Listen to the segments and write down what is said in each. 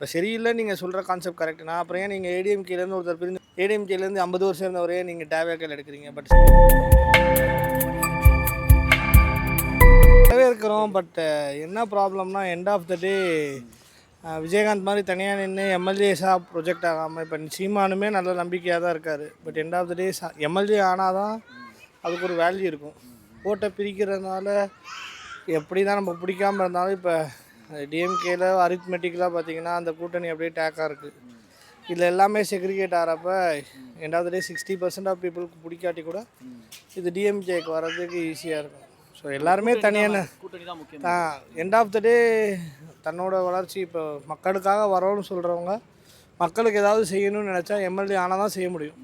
இப்போ சரியில்லை நீங்கள் சொல்கிற கான்செப்ட் கரெக்ட் நான் அப்புறம் ஏன் நீங்கள் ஏடிஎம்கேலேருந்து ஒருத்தர் பிரிஞ்சு ஏடிஎம்கேலேருந்து ஐம்பது வருஷம் இருந்தவரே நீங்கள் டேவேக்கல் எடுக்கிறீங்க? பட் இருக்கிறோம் பட் என்ன ப்ராப்ளம்னா end of the day Vijayakanth மாதிரி தனியாக நின்று எம்எல்ஏஸாக ப்ரொஜெக்ட் ஆகாமல் இப்போ சீமானுமே நல்ல நம்பிக்கையாக தான் இருக்கார். But end of the day MLA ஆனால் தான் அதுக்கு ஒரு வேல்யூ இருக்கும். ஓட்டை பிரிக்கிறதுனால எப்படி தான் நம்ம பிடிக்காம இருந்தாலும் இப்போ டிஎம்கேல அரித்மெட்டிக்கலாக பார்த்தீங்கன்னா அந்த கூட்டணி அப்படியே டேக்காக இருக்குது இதில் எல்லாமே segregate ஆகிறப்ப end of the day sixty percent of பீப்புளுக்கு பிடிக்காட்டி கூட இது டிஎம்கேக்கு வர்றதுக்கு ஈஸியாக இருக்கும். ஸோ எல்லாருமே தனியான கூட்டணி தான் முக்கியம். தான் எண்ட் ஆஃப் த டே தன்னோட வளர்ச்சி இப்போ மக்களுக்காக வரோன்னு சொல்கிறவங்க மக்களுக்கு ஏதாவது செய்யணும்னு நினச்சா எம்எல்ஏ ஆனால் தான் செய்ய முடியும்.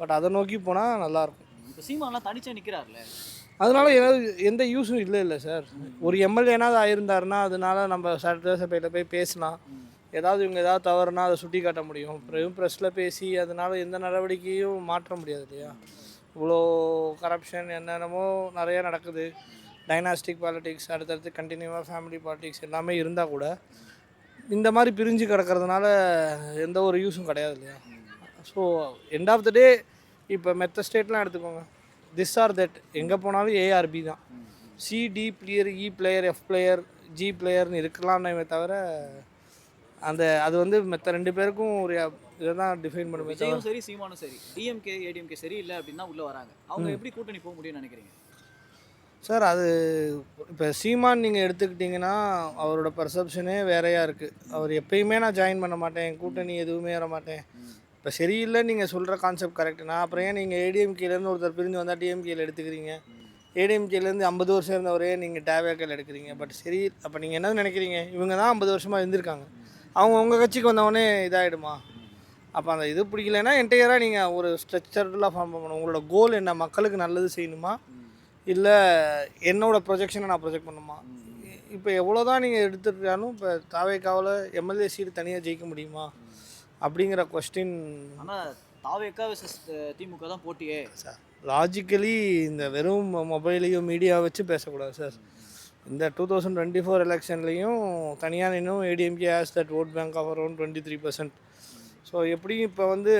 பட் அதை நோக்கி போனால் நல்லாயிருக்கும் இப்போ சீமான்லாம் தனிச்சே நிற்கிறார்ல அதனால ஏதாவது எந்த யூஸும் இல்லை இல்லை சார் ஒரு எம்எல்ஏனாவது ஆயிருந்தாருன்னா அதனால நம்ம சட்டசபையில் போய் பேசலாம். ஏதாவது இவங்க ஏதாவது தவறுனா அதை சுட்டி காட்ட முடியும். அப்புறம் ப்ரெஸ்ஸில் பேசி அதனால எந்த நடவடிக்கையும் மாற்ற முடியாது இல்லையா? இவ்வளோ கரப்ஷன் என்னென்னமோ நிறைய நடக்குது. டைனாஸ்டிக் பாலிட்டிக்ஸ் அடுத்தடுத்து கண்டினியூவாக ஃபேமிலி பாலிட்டிக்ஸ் எல்லாமே இருந்தால் கூட இந்த மாதிரி பிரிஞ்சு கிடக்கிறதுனால எந்த ஒரு யூஸும் கிடையாது இல்லையா? So end of the day இப்போ மெத்த ஸ்டேட்லாம் எடுத்துக்கோங்க. திஸ் ஆர் தட் எங்கே போனாலும் ஏஆர்பி தான். C D player E player F player G பிளேயர்னு இருக்கலாம்னே தவிர அந்த அது வந்து மற்ற ரெண்டு பேருக்கும் ஒரு இதை தான் டிஃபைன் தவிர. விஜயும் சரி சீமானும் சரி. டிஎம்கே ஏடிஎம்கே சரி இல்லை அப்படின்னா உள்ள வராங்க. அவங்க எப்படி கூட்டணி போக முடியும்னு நினைக்கிறீங்க? சார் அது இப்போ சீமான் நீங்கள் எடுத்துக்கிட்டிங்கன்னா அவரோட பர்செப்ஷனே வேறையாக இருக்குது அவர் எப்பயுமே நான் ஜாயின் பண்ண மாட்டேன். கூட்டணி எதுவுமே வர மாட்டேன் இப்போ சரியில்லை நீங்கள் சொல்கிற கான்செப்ட் கரெக்ட் நான் அப்புறம் ஏன் நீங்கள் ஏடிஎம்கேலேருந்து ஒருத்தர் பிரிஞ்சு வந்தால் டிஎம்கேல எடுத்துக்கிறீங்க? ஏடிஎம்கேலேருந்து ஐம்பது வருஷம் இருந்தவரே நீங்கள் டேவேக்கல் எடுக்கிறீங்க. பட் சரி அப்போ நீங்கள் என்ன நினைக்கிறீங்க? இவங்க தான் ஐம்பது வருஷமாக இருந்திருக்காங்க. அவங்க உங்கள் கட்சிக்கு வந்தவொடனே இதாகிடுமா அப்போ அந்த இது பிடிக்கலன்னா என்டையராக நீங்கள் ஒரு ஸ்ட்ரக்சர்லாம் ஃபார்ம் பண்ணணும். உங்களோட கோல் என்ன? மக்களுக்கு நல்லது செய்யணுமா? இல்லை என்னோட ப்ரொஜெக்ஷனை நான் ப்ரொஜெக்ட் பண்ணுமா? இப்போ எவ்வளோ தான் நீங்கள் எடுத்துட்டாலும் இப்போ தாவேக்காவில் எம்எல்ஏ சீட்டு தனியாக ஜெயிக்க முடியுமா? அப்படிங்கிற கொஸ்டின் ஆனால் தாவேக்கா விசஸ் திமுக தான் போட்டியே. சார் லாஜிக்கலி இந்த வெறும் மொபைலையும் மீடியா வச்சு பேசக்கூடாது சார். இந்த டூ தௌசண்ட் டுவெண்ட்டி ஃபோர் எலெக்ஷன்லேயும் தனியாக இன்னும் ADMK has that vote bank of around twenty three percent so எப்படியும் இப்போ வந்து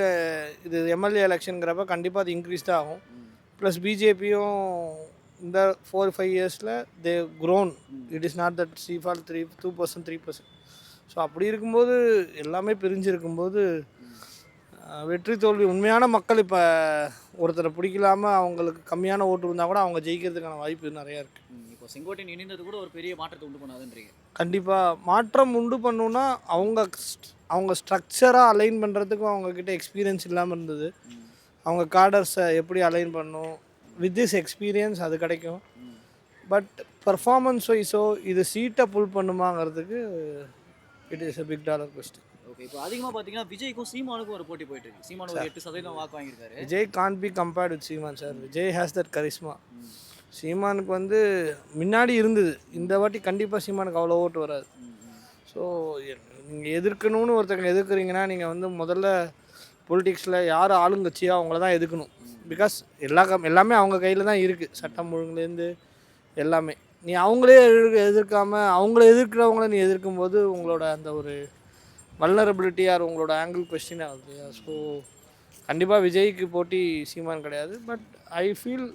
இது எம்எல்ஏ எலெக்ஷனுங்கிறப்ப கண்டிப்பாக அது இன்க்ரீஸ் தான் ஆகும். ப்ளஸ் பிஜேபியும் இந்த ஃபோர் ஃபைவ் இயர்ஸில் they grown it is not that சீஃபால் three two percent three percent so அப்படி இருக்கும்போது எல்லாமே பிரிஞ்சிருக்கும்போது வெற்றி தோல்வி. உண்மையான மக்கள் இப்போ ஒருத்தரை பிடிக்கலாம அவங்களுக்கு கம்மியான ஓட்டு இருந்தால் கூட அவங்க ஜெயிக்கிறதுக்கான வாய்ப்பு நிறையா இருக்குது இப்போ செங்கோட்டையன் இணைந்தது கூட ஒரு பெரிய மாற்றத்தை உண்டு பண்ணாதுன்றீங்க. கண்டிப்பாக மாற்றம் உண்டு பண்ணுன்னா அவங்க அவங்க ஸ்ட்ரக்சராக அலைன் பண்ணுறதுக்கும் அவங்கக்கிட்ட எக்ஸ்பீரியன்ஸ் இல்லாமல் இருந்தது. அவங்க கார்டர்ஸை எப்படி அலைன் பண்ணும்? வித் திஸ் எக்ஸ்பீரியன்ஸ் அது கிடைக்கும். பட் பர்ஃபார்மன்ஸ் வைஸோ இது சீட்டை pull பண்ணுமாங்கிறதுக்கு it is a big dollar question okay இப்போ அதிகமாக பார்த்தீங்கன்னா விஜய்க்கும் சீமானுக்கும் ஒரு போட்டி போயிட்டு இருக்கு. சீமான் ஒரு எட்டு சதவீதம் வாக்கு வாங்கியிருக்காரு. Vijay can be compared with Seeman sir Vijay has that charisma சீமானுக்கு வந்து முன்னாடி இருந்தது. இந்த வாட்டி கண்டிப்பாக சீமானுக்கு அவ்வளோ ஓட்டு வராது. ஸோ நீங்கள் எதிர்க்கணும்னு ஒருத்தங்க எதிர்க்கிறீங்கன்னா நீங்கள் வந்து முதல்ல பொலிட்டிக்ஸில் யார் ஆளுங்கட்சியோ அவங்கள தான் எதிர்க்கணும். பிகாஸ் எல்லா எல்லாமே அவங்க கையில் தான் இருக்குது சட்டம் ஒழுங்குலேருந்து எல்லாமே. நீ அவங்களே எதிர்க்க எதிர்க்காம அவங்கள எதிர்க்கிறவங்கள நீ எதிர்க்கும்போது உங்களோட அந்த ஒரு வல்னரபிலிட்டி ஆர் உங்களோட ஆங்கிள் கொஸ்டின் ஆகுது ஸோ கண்டிப்பாக விஜய்க்கு போட்டி சீமான் கிடையாது. But I feel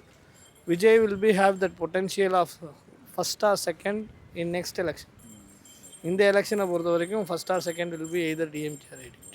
Vijay will be have that potential of first or second in next election இந்த எலெக்ஷனை பொறுத்த வரைக்கும் first or second will be either DMK ID